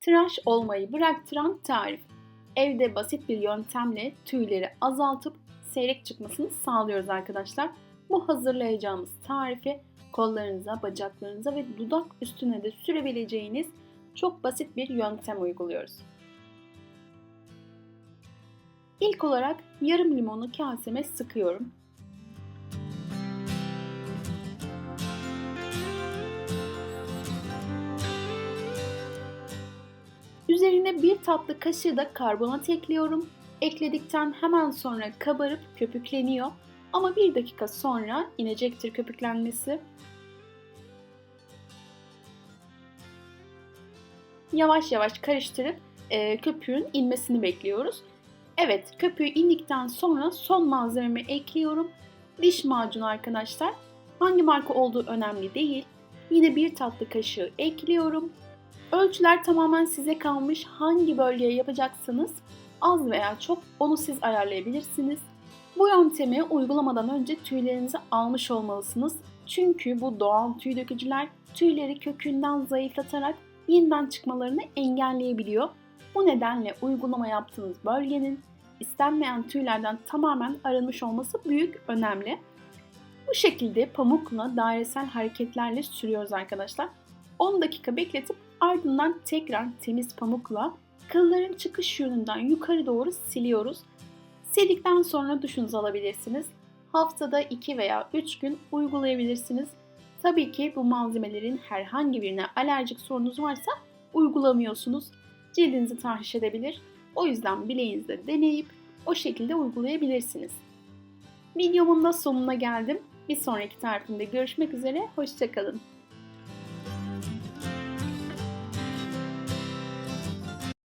Tıraş olmayı bıraktıran tarif. Evde basit bir yöntemle tüyleri azaltıp seyrek çıkmasını sağlıyoruz arkadaşlar. Bu hazırlayacağımız tarifi kollarınıza, bacaklarınıza ve dudak üstüne de sürebileceğiniz çok basit bir yöntem uyguluyoruz. İlk olarak yarım limonu kaseme sıkıyorum. Üzerine bir tatlı kaşığı da karbonat ekliyorum. Ekledikten hemen sonra kabarıp köpükleniyor. Ama bir dakika sonra inecektir köpüklenmesi. Yavaş yavaş karıştırıp e, köpüğün inmesini bekliyoruz. Evet köpüğü indikten sonra son malzememi ekliyorum. Diş macunu arkadaşlar. Hangi marka olduğu önemli değil. Yine bir tatlı kaşığı ekliyorum. Ölçüler tamamen size kalmış. Hangi bölgeye yapacaksanız az veya çok onu siz ayarlayabilirsiniz. Bu yöntemi uygulamadan önce tüylerinizi almış olmalısınız. Çünkü bu doğal tüy dökücüler tüyleri kökünden zayıflatarak yeniden çıkmalarını engelleyebiliyor. Bu nedenle uygulama yaptığınız bölgenin istenmeyen tüylerden tamamen arınmış olması büyük önemli. Bu şekilde pamukla dairesel hareketlerle sürüyoruz arkadaşlar. 10 dakika bekletip ardından tekrar temiz pamukla kılların çıkış yönünden yukarı doğru siliyoruz. Sildikten sonra duşunuzu alabilirsiniz. Haftada 2 veya 3 gün uygulayabilirsiniz. Tabii ki bu malzemelerin herhangi birine alerjik sorunuz varsa uygulamıyorsunuz. Cildinizi tahriş edebilir. O yüzden bileğinizde deneyip o şekilde uygulayabilirsiniz. Videomun da sonuna geldim. Bir sonraki tarifimde görüşmek üzere, hoşçakalın.